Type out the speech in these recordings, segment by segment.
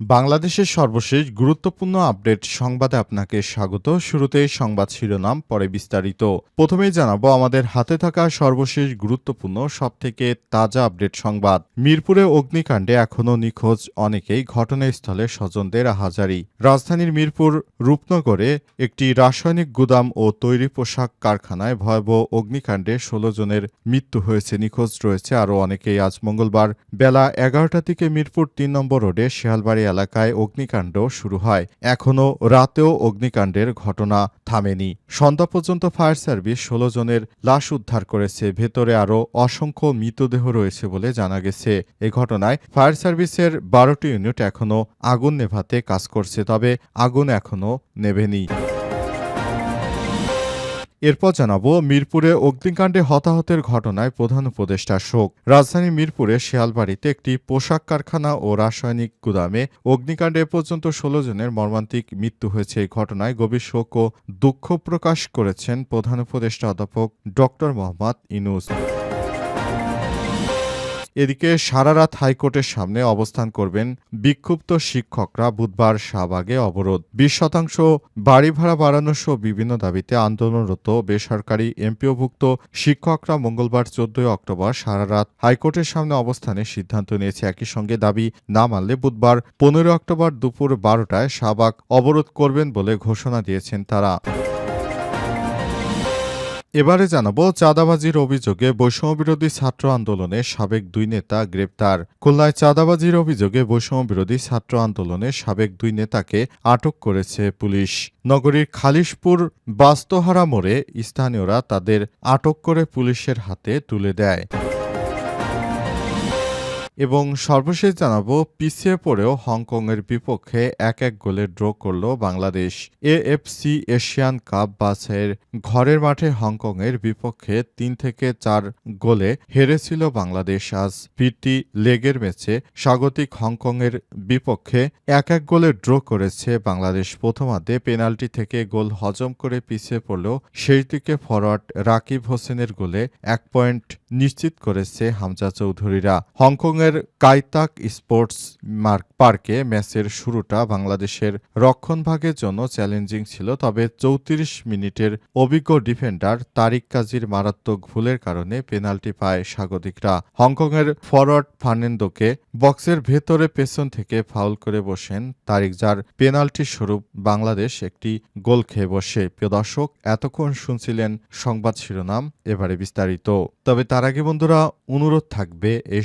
বাংলাদেশের সর্বশেষ গুরুত্বপূর্ণ আপডেট সংবাদে আপনাকে স্বাগত। শুরুতেই সংবাদ শিরোনাম, পরে বিস্তারিত। প্রথমেই জানাব, আমাদের হাতে থাকা সর্বশেষ গুরুত্বপূর্ণ, সবথেকে তাজা আপডেট সংবাদ। মিরপুরে অগ্নিকাণ্ডে এখনও নিখোঁজ অনেকেই, ঘটনাস্থলে স্বজনদের হাজারি। রাজধানীর মিরপুর রূপনগরে একটি রাসায়নিক গুদাম ও তৈরি পোশাক কারখানায় ভয়াবহ অগ্নিকাণ্ডে ষোলো জনের মৃত্যু হয়েছে, নিখোঁজ রয়েছে আরও অনেকেই। আজ মঙ্গলবার বেলা এগারোটা থেকে মিরপুর তিন নম্বর রোডে শেয়ালবাড়ি এলাকায় অগ্নিকাণ্ড শুরু হয়। এখনও রাতেও অগ্নিকাণ্ডের ঘটনা থামেনি। সন্ধ্যা পর্যন্ত ফায়ার সার্ভিস ষোলো জনের লাশ উদ্ধার করেছে। ভেতরে আরও অসংখ্য মৃতদেহ রয়েছে বলে জানা গেছে। এ ঘটনায় ফায়ার সার্ভিসের বারোটি ইউনিট এখনও আগুন নেভাতে কাজ করছে, তবে আগুন এখনও নেভেনি। এরপর জানাব মিরপুরে অগ্নিকাণ্ডে হতাহতের ঘটনায় প্রধান উপদেষ্টা শোক। রাজধানী মিরপুরে শিয়ালবাড়িতে একটি পোশাক কারখানা ও রাসায়নিক গুদামে অগ্নিকাণ্ডে পর্যন্ত ষোলো জনের মর্মান্তিক মৃত্যু হয়েছে। এই ঘটনায় গভীর শোক ও দুঃখ প্রকাশ করেছেন প্রধান উপদেষ্টা অধ্যাপক ড মোহাম্মদ ইনুস এদিকে সারারাত হাইকোর্টের সামনে অবস্থান করবেন বিক্ষুব্ধ শিক্ষকরা বুধবার শাহবাগে অবরোধ। বিশ শতাংশ বাড়ি ভাড়া বাড়ানো সহ বিভিন্ন দাবিতে আন্দোলনরত বেসরকারি এমপিওভুক্ত শিক্ষকরা মঙ্গলবার চোদ্দই অক্টোবর সারারাত হাইকোর্টের সামনে অবস্থানের সিদ্ধান্ত নিয়েছে। একই সঙ্গে দাবি না মানলে বুধবার পনেরো অক্টোবর দুপুর বারোটায় শাহবাগ অবরোধ করবেন বলে ঘোষণা দিয়েছেন তারা। এবারে জানাব, চাঁদাবাজির অভিযোগে বৈষম্যবিরোধী ছাত্র আন্দোলনের সাবেক দুই নেতা গ্রেপ্তার। খুলনায় চাঁদাবাজির অভিযোগে বৈষম্যবিরোধী ছাত্র আন্দোলনের সাবেক দুই নেতাকে আটক করেছে পুলিশ। নগরীর খালিশপুর বাস্তহারা মোড়ে স্থানীয়রা তাদের আটক করে পুলিশের হাতে তুলে দেয়। এবং সর্বশেষ জানাব, পিছিয়ে পড়েও হংকংয়ের বিপক্ষে এক এক গোলে ড্র করল বাংলাদেশ। এএফসি এশিয়ান কাপ বাছাইয়ের ঘরের মাঠে হংকংয়ের বিপক্ষে তিন থেকে চার গোলে হেরেছিল বাংলাদেশ। আজ পিটি লেগের ম্যাচে স্বাগতিক হংকংয়ের বিপক্ষে এক এক গোলে ড্র করেছে বাংলাদেশ। প্রথমার্ধে পেনাল্টি থেকে গোল হজম করে পিছিয়ে পড়লেও শেষ দিকে ফরওয়ার্ড রাকিব হোসেনের গোলে এক পয়েন্ট নিশ্চিত করেছে হামজা চৌধুরীরা। হংকংয়ের কাইতাক স্পোর্টস মার্ক পার্কে ম্যাচের শুরুটা বাংলাদেশের রক্ষণভাগের জন্য চ্যালেঞ্জিং ছিল, তবে চৌত্রিশ মিনিটের অভিজ্ঞ ডিফেন্ডার তারিক কাজীর মারাত্মক ভুলের কারণে পেনাল্টি পায় স্বাগতিকরা। হংকংয়ের ফরওয়ার্ড ফার্নেন্দোকে বক্সের ভেতরে পেছন থেকে ফাউল করে বসেন তারিক, যার পেনাল্টি স্বরূপ বাংলাদেশ একটি গোল খেয়ে বসে। প্রিয় দর্শক, এতক্ষণ শুনছিলেন সংবাদ শিরোনাম, এবারে বিস্তারিত। তবে তার আগে বন্ধুরা, অনুরোধ থাকবে এই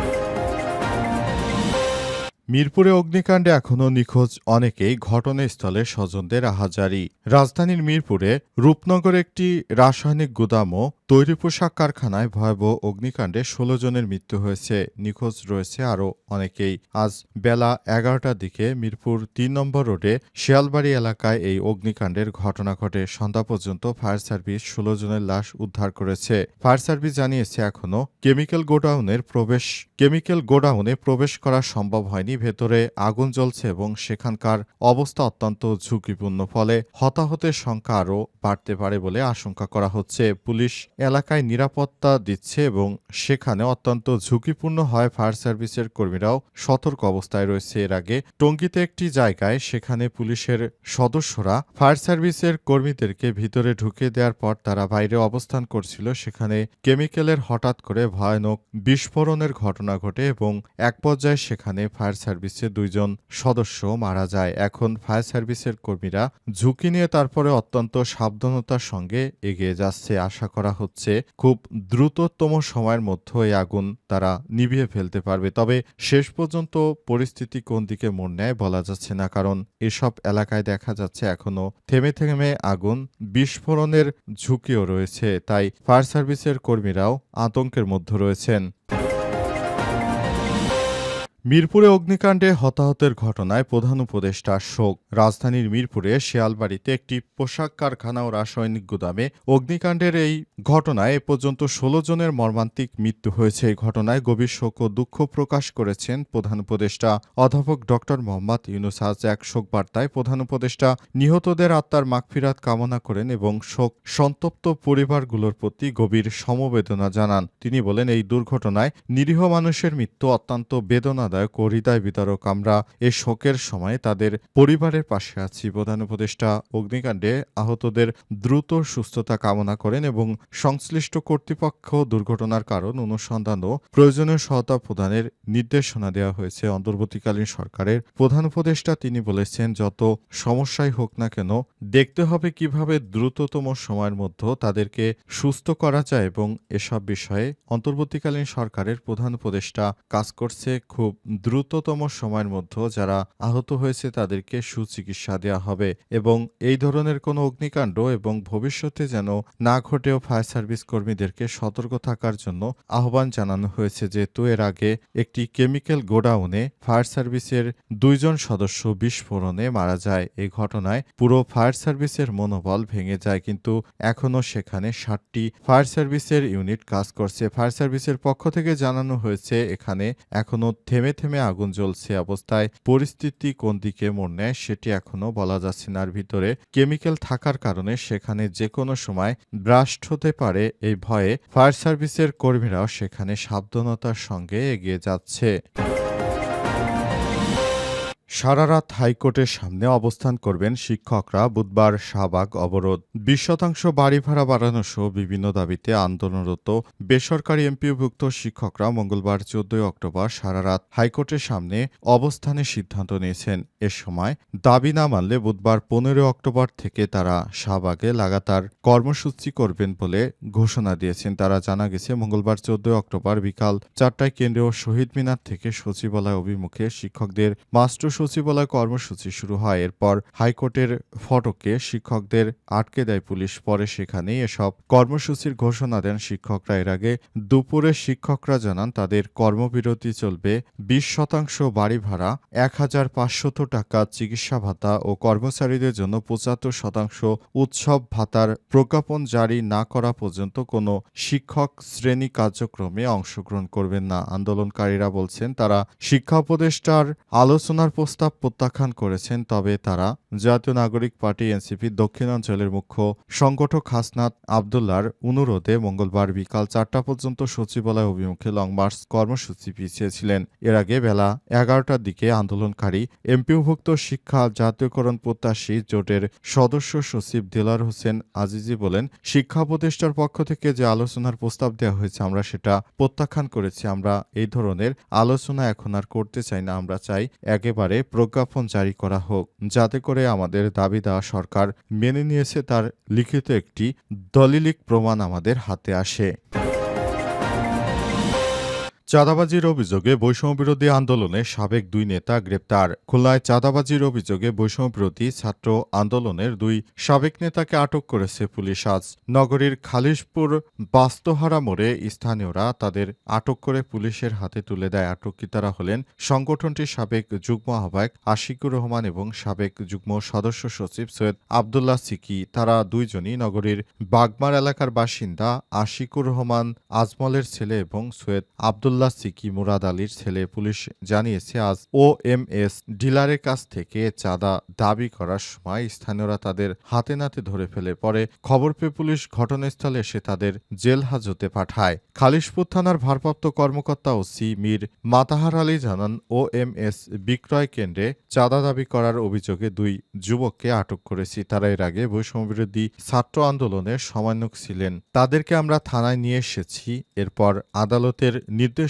মিরপুরে অগ্নিকাণ্ডে এখনও নিখোঁজ অনেকেই ঘটনাস্থলে স্বজনদের আহাজারি রাজধানীর মিরপুরে রূপনগর একটি রাসায়নিক গুদাম ও তৈরি পোশাক কারখানায় ভয়াবহ অগ্নিকাণ্ডে ষোলো জনের মৃত্যু হয়েছে, নিখোঁজ রয়েছে আরও অনেকেই। আজ বেলা এগারোটার দিকে মিরপুর তিন নম্বর রোডে শিয়ালবাড়ি এলাকায় এই অগ্নিকাণ্ডের ঘটনা ঘটে। সন্ধ্যা পর্যন্ত ফায়ার সার্ভিস ষোলো জনের লাশ উদ্ধার করেছে। ফায়ার সার্ভিস জানিয়েছে এখনও কেমিক্যাল গোডাউনের প্রবেশ, কেমিক্যাল গোডাউনে প্রবেশ করা সম্ভব হয়নি। ভেতরে আগুন জ্বলছে এবং সেখানকার অবস্থা অত্যন্ত ঝুঁকিপূর্ণ। ফলে হতাহতের সংখ্যা আরও বাড়তে পারে বলে আশঙ্কা করা হচ্ছে। পুলিশ এলাকায় নিরাপত্তা দিচ্ছে এবং সেখানে অত্যন্ত ঝুঁকিপূর্ণ হয় ফায়ার সার্ভিসের কর্মীরাও সতর্ক অবস্থায় রয়েছে। এর আগে টঙ্গিতে একটি জায়গায় সেখানে পুলিশের সদস্যরা ফায়ার সার্ভিসের কর্মীদেরকে ভিতরে ঢুকে দেওয়ার পর তারা বাইরে অবস্থান করছিল। সেখানে কেমিক্যালের হঠাৎ করে ভয়ানক বিস্ফোরণের ঘটনা ঘটে এবং এক পর্যায়ে সেখানে ফায়ার সার্ভিসের দুইজন সদস্য মারা যায়। এখন ফায়ার সার্ভিসের কর্মীরা ঝুঁকি নিয়ে তারপরে অত্যন্ত সাবধানতার সঙ্গে এগিয়ে যাচ্ছে। আশা করা হচ্ছে খুব দ্রুততম সময়ের মধ্যে এই আগুন তারা নিভিয়ে ফেলতে পারবে। তবে শেষ পর্যন্ত পরিস্থিতি কোন দিকে মোড় নেয় বলা যাচ্ছে না, কারণ এসব এলাকায় দেখা যাচ্ছে এখনও থেমে থেমে আগুন বিস্ফোরণের ঝুঁকিও রয়েছে। তাই ফায়ার সার্ভিসের কর্মীরাও আতঙ্কের মধ্যে রয়েছেন। মিরপুরে অগ্নিকাণ্ডে হতাহতের ঘটনায় প্রধান উপদেষ্টা শোক। রাজধানীর মিরপুরে শিয়ালবাড়িতে একটি পোশাক কারখানা ও রাসায়নিক গুদামে অগ্নিকাণ্ডের এই ঘটনায় এ পর্যন্ত ষোলো জনের মর্মান্তিক মৃত্যু হয়েছে। এই ঘটনায় গভীর শোক ও দুঃখ প্রকাশ করেছেন প্রধান উপদেষ্টা। অধ্যাপক ড মোহাম্মদ ইউনুস আজ এক শোক বার্তায় প্রধান উপদেষ্টা নিহতদের আত্মার মাগফিরাত কামনা করেন এবং শোক সন্তপ্ত পরিবারগুলোর প্রতি গভীর সমবেদনা জানান। তিনি বলেন, এই দুর্ঘটনায় নিরীহ মানুষের মৃত্যু অত্যন্ত বেদনাদায়ক ও হৃদয় বিতরক। আমরা এ শোকের সময় তাদের পরিবারের পাশে আছি। প্রধান উপদেষ্টা অগ্নিকাণ্ডে আহতদের দ্রুত সুস্থতা কামনা করেন এবং সংশ্লিষ্ট কর্তৃপক্ষ দুর্ঘটনার কারণ অনুসন্ধান ও প্রয়োজনীয় সহায়তা প্রদানের নির্দেশনা দেওয়া হয়েছে। অন্তর্বর্তীকালীন সরকারের প্রধান উপদেষ্টা তিনি বলেছেন, যত সমস্যাই হোক না কেন, দেখতে হবে কীভাবে দ্রুততম সময়ের মধ্যে তাদেরকে সুস্থ করা যায় এবং এসব বিষয়ে অন্তর্বর্তীকালীন সরকারের প্রধান উপদেষ্টা কাজ করছে খুব দ্রুততম সময়ের মধ্যে যারা আহত হয়েছে তাদেরকে সুচিকিৎসা দেওয়া হবে এবং এই ধরনের কোনো অগ্নিকাণ্ড এবং ভবিষ্যতে যেন না ঘটেও ফায়ার সার্ভিস কর্মীদেরকে সতর্ক থাকার জন্য আহ্বান জানানো হয়েছে, যেহেতু এর আগে একটি কেমিক্যাল গোডাউনে ফায়ার সার্ভিসের দুইজন সদস্য বিস্ফোরণে মারা যায়। এই ঘটনায় পুরো ফায়ার সার্ভিসের মনোবল ভেঙে যায়, কিন্তু এখনও সেখানে ষাটটি ফায়ার সার্ভিসের ইউনিট কাজ করছে। ফায়ার সার্ভিসের পক্ষ থেকে জানানো হয়েছে, এখানে এখনও থেমে থেমে আগুন জ্বলছে অবস্থায়। পরিস্থিতি কোন দিকে মোড় নেয় সেটি এখনও বলা যাচ্ছে না। ভিতরে কেমিক্যাল থাকার কারণে সেখানে যে কোনো সময় ব্রাস্ট হতে পারে। এই ভয়ে ফায়ার সার্ভিসের কর্মীরাও সেখানে সাবধানতার সঙ্গে এগিয়ে যাচ্ছে। সারারাত হাইকোর্টের সামনে অবস্থান করবেন শিক্ষকরা। বুধবার শাহবাগ অবরোধ। বিশ শতাংশ বাড়ি ভাড়া বাড়ানো সহ বিভিন্ন দাবিতে আন্দোলনরত বেসরকারি এমপিওভুক্ত শিক্ষকরা মঙ্গলবার চোদ্দই অক্টোবর সারারাত হাইকোর্টের সামনে অবস্থানের সিদ্ধান্ত নিয়েছেন। এ সময় দাবি না মানলে বুধবার পনেরো অক্টোবর থেকে তারা শাহবাগে লাগাতার কর্মসূচি করবেন বলে ঘোষণা দিয়েছেন। তারা জানা গেছে, মঙ্গলবার চোদ্দই অক্টোবর বিকাল চারটায় কেন্দ্রীয় শহীদ মিনার থেকে সচিবালয় অভিমুখে শিক্ষকদের মাস্টার সচিবালয় কর্মসূচি শুরু হয়। এরপর হাইকোর্টের ফটকে শিক্ষকদের আটকে দেয় পুলিশ। পরে সেখানেই এসব কর্মসূচির ঘোষণা দেন শিক্ষকরা। এর আগে দুপুরে শিক্ষকরা জানান, তাদের কর্মবিরতি চলবে। বিশ শতাংশ বাড়ি ভাড়া, এক হাজার পাঁচশত টাকা চিকিৎসা ভাতা ও কর্মচারীদের জন্য পঁচাত্তর শতাংশ উৎসব ভাতার প্রজ্ঞাপন জারি না করা পর্যন্ত কোনো শিক্ষক শ্রেণি কার্যক্রমে অংশগ্রহণ করবেন না। আন্দোলনকারীরা বলছেন, তারা শিক্ষা উপদেষ্টার আলোচনার প্রস্তাব প্রত্যাখ্যান করেছেন, তবে তারা জাতীয় নাগরিক পার্টি এনসিপি, দক্ষিণাঞ্চলের মুখ্য সংগঠক হাসনাত আবদুল্লার অনুরোধে মঙ্গলবার বিকাল চারটা পর্যন্ত সচিবালয় অভিমুখে লং মার্চ কর্মসূচি পিছিয়েছিলেন। এর আগে বেলা এগারোটার দিকে আন্দোলনকারী এমপিওভুক্ত শিক্ষা, জাতীয়করণ প্রত্যাশী জোটের সদস্য সচিব দেলার হোসেন আজিজি বলেন, শিক্ষা উপদেষ্টার পক্ষ থেকে যে আলোচনার প্রস্তাব দেওয়া হয়েছে আমরা সেটা প্রত্যাখ্যান করেছি, আমরা এই ধরনের আলোচনা এখন আর করতে চাই না, আমরা চাই একেবারে প্রজ্ঞাপন জারি করা হোক। যাতে করে আমাদের দাবি দেওয়া সরকার মেনে নিয়েছে তার লিখিত একটি দলিলিক প্রমাণ আমাদের হাতে আসে। চাঁদাবাজির অভিযোগে বৈষম্যবিরোধী আন্দোলনে সাবেক দুই নেতা গ্রেপ্তার। খুলনায় চাঁদাবাজির অভিযোগে বৈষম্যবিরোধী ছাত্র আন্দোলনের দুই সাবেক নেতাকে আটক করেছে পুলিশ আজ। নগরীর খালিশপুর বাস্তহারা মোড়ে স্থানীয়রা তাদের আটক করে পুলিশের হাতে তুলে দেয়। আটককৃতারা হলেন সংগঠনটির সাবেক যুগ্ম আহ্বায়ক আশিকুর রহমান এবং সাবেক যুগ্ম সদস্য সচিব সৈয়দ আবদুল্লাহ সিকি। তারা দুইজনই নগরীর বাগমার এলাকার বাসিন্দা আশিকুর রহমান, আজমলের ছেলে এবং সৈয়দ আবদুল্লাহ সিকি মুরাদ আলীর ছেলে পুলিশ জানিয়েছে, আজ ও এম এস ডিলারের কাছ থেকে চাঁদা দাবি করার সময় স্থানীয়রা তাদের হাতে নাতে ধরে ফেলে। পরে খবর পেয়ে পুলিশ ঘটনাস্থলে এসে তাদের জেল হাজতে পাঠায়। খালিশপুর থানার ভারপ্রাপ্ত কর্মকর্তা ওসি মীর মাতাহার আলী জানান ও এম এস বিক্রয় কেন্দ্রে চাঁদা দাবি করার অভিযোগে দুই যুবককে আটক করেছি। তারা এর আগে বৈষম্যবিরোধী ছাত্র আন্দোলনের সমন্বয়ক ছিলেন। তাদেরকে আমরা থানায় নিয়ে এসেছি। এরপর আদালতের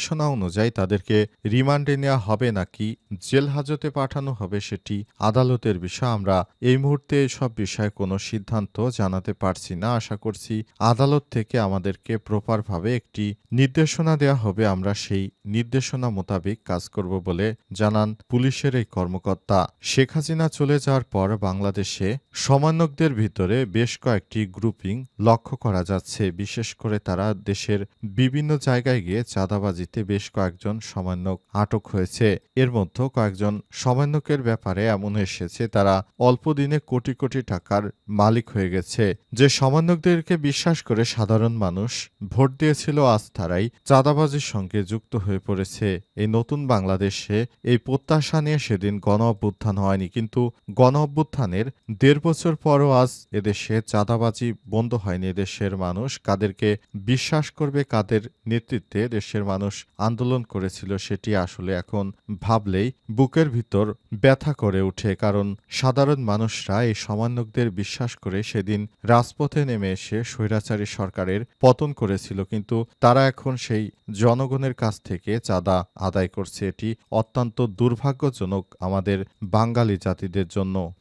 নির্দেশনা অনুযায়ী তাদেরকে রিমান্ডে নেওয়া হবে নাকি, জেল হাজতে পাঠানো হবে সেটি আদালতের বিষয়। আমরা এই মুহূর্তে সব বিষয়ে কোনো সিদ্ধান্ত জানাতে পারছি না। আশা করছি আদালত থেকে আমাদেরকে প্রপারভাবে একটি নির্দেশনা দেওয়া হবে। আমরা সেই নির্দেশনা মোতাবেক কাজ করব বলে জানান পুলিশের এই কর্মকর্তা। শেখ হাসিনা চলে যাওয়ার পর বাংলাদেশে সমন্বয়কদের ভিতরে বেশ কয়েকটি গ্রুপিং লক্ষ্য করা যাচ্ছে। বিশেষ করে তারা দেশের বিভিন্ন জায়গায় গিয়ে চাঁদাবাজি রাজধানীতে বেশ কয়েকজন সমন্বয়ক আটক হয়েছে। এর মধ্যে কয়েকজন সমন্বয়কের ব্যাপারে এমন এসেছে, তারা অল্প দিনে কোটি কোটি টাকার মালিক হয়ে গেছে। যে সমন্বয়কদেরকে বিশ্বাস করে সাধারণ মানুষ ভোট দিয়েছিল, আজ তারাই চাঁদাবাজির সঙ্গে যুক্ত হয়ে পড়েছে। এই নতুন বাংলাদেশে এই প্রত্যাশা নিয়ে সেদিন গণ অভ্যুত্থান হয়নি, কিন্তু গণ অভ্যুত্থানের দেড় বছর পরও আজ এদেশে চাঁদাবাজি বন্ধ হয়নি। দেশের মানুষ কাদেরকে বিশ্বাস করবে, কাদের নেতৃত্বে দেশের মানুষ আন্দোলন করেছিল সেটি আসলে এখন ভাবলেই বুকের ভিতর ব্যথা করে ওঠে, কারণ সাধারণ মানুষরা এই সমন্বয়কদের বিশ্বাস করে সেদিন রাজপথে নেমে এসে স্বৈরাচারী সরকারের পতন করেছিল, কিন্তু তারা এখন সেই জনগণের কাছ থেকে চাঁদা আদায় করছে। এটি অত্যন্ত দুর্ভাগ্যজনক আমাদের বাঙালি জাতিদের জন্য।